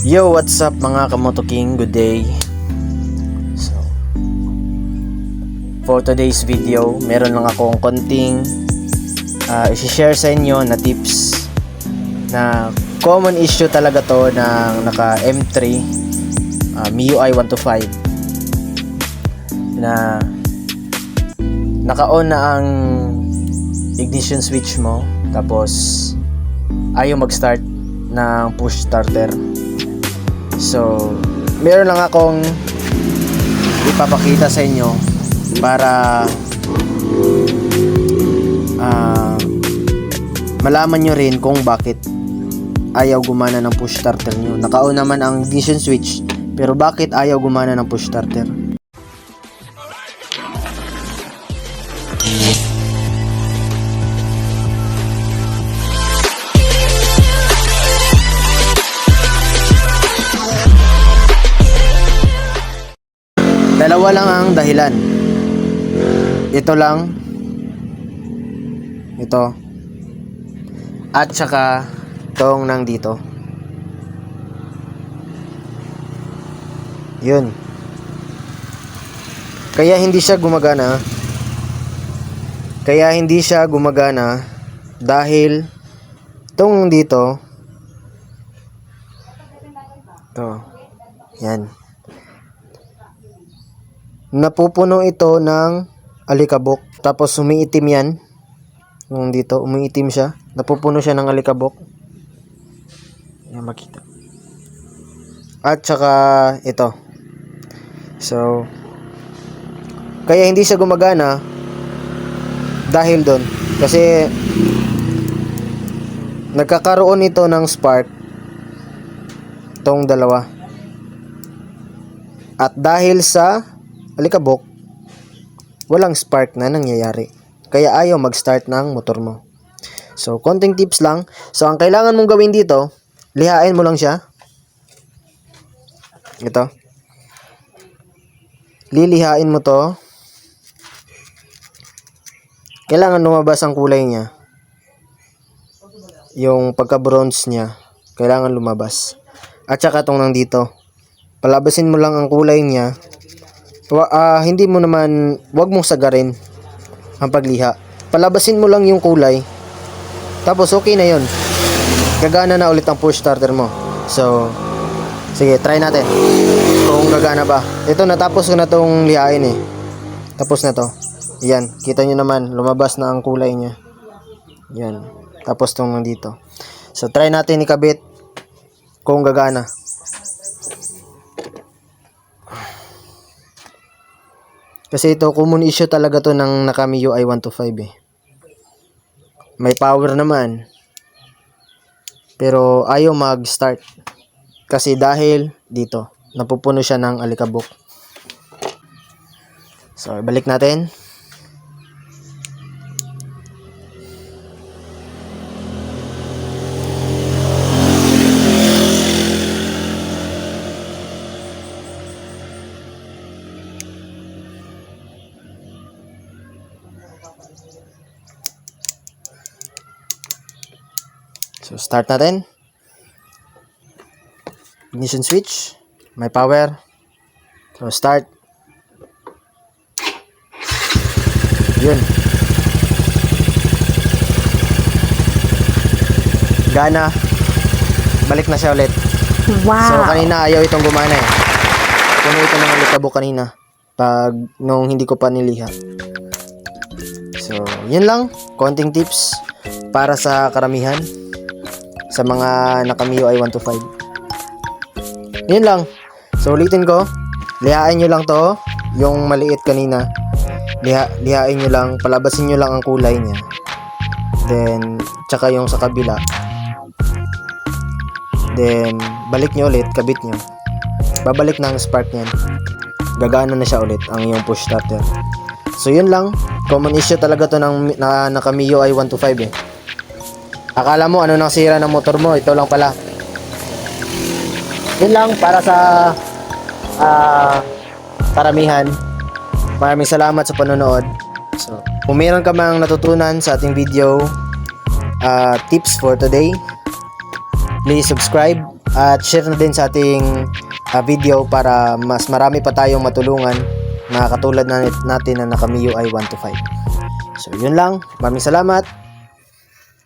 Yo, what's up mga Kamoto King? Good day. So, for today's video, meron lang akong konting uh, isi-share sa inyo na tips na common issue talaga to ng naka M3 uh, MIUI 125 na naka-on na ang ignition switch mo tapos ayaw mag-start ng push starter So, meron lang akong ipapakita sa inyo para ah, malaman nyo rin kung bakit ayaw gumana ng push starter nyo. Naka-on naman ang ignition switch, pero bakit ayaw gumana ng push starter? Dalawa lang ang dahilan. Ito lang. Ito. At saka tong nang dito. Yun. Kaya hindi siya gumagana. Kaya hindi siya gumagana dahil tong dito. To. Yan napupuno ito ng alikabok. Tapos umiitim yan. Yung dito, umiitim siya. Napupuno siya ng alikabok. Yan makita. At saka ito. So, kaya hindi siya gumagana dahil doon. Kasi nagkakaroon ito ng spark tong dalawa. At dahil sa alikabok, walang spark na nangyayari. Kaya ayaw mag-start ng motor mo. So, konting tips lang. So, ang kailangan mong gawin dito, lihain mo lang siya. Ito. Lilihain mo to. Kailangan lumabas ang kulay niya. Yung pagka-bronze niya, kailangan lumabas. At saka tong nandito. Palabasin mo lang ang kulay niya Ah, hindi mo naman, wag mong sagarin ang pagliha. Palabasin mo lang yung kulay. Tapos okay na yon. Gagana na ulit ang push starter mo. So, sige, try natin. Kung gagana ba. Ito, natapos ko na tong lihain eh. Tapos na to. Yan, kita nyo naman, lumabas na ang kulay niya. Yan. Tapos tong nandito. So, try natin ikabit kung gagana. Kasi ito, common issue talaga to ng Nakami UI 125 eh. May power naman. Pero ayaw mag-start. Kasi dahil dito, napupuno siya ng alikabok. So, balik natin. So, start natin. Ignition switch. May power. So, start. Yun. Gana. Balik na siya ulit. Wow. So, kanina ayaw itong gumana eh. Puno ito ng alikabok kanina. Pag nung hindi ko pa niliha. So, yun lang. Konting tips para sa karamihan sa mga nakami UI 125. Yun lang. So, ulitin ko. Lihain nyo lang to. Yung maliit kanina. Liha, lihain nyo lang. Palabasin nyo lang ang kulay niya. Then, tsaka yung sa kabila. Then, balik nyo ulit. Kabit nyo. Babalik na ang spark niyan. Gagana na siya ulit ang yung push starter. So, yun lang. Common issue talaga to ng na, nakami UI 125 eh. Akala mo ano nang sira ng motor mo, ito lang pala. Yun lang para sa ah karamihan. Maraming salamat sa panonood. So, kung meron ka mang natutunan sa ating video, ah, tips for today, please subscribe at share na din sa ating ah, video para mas marami pa tayong matulungan na katulad na natin na nakamiyo ay 1 to 5. So yun lang. Maraming salamat.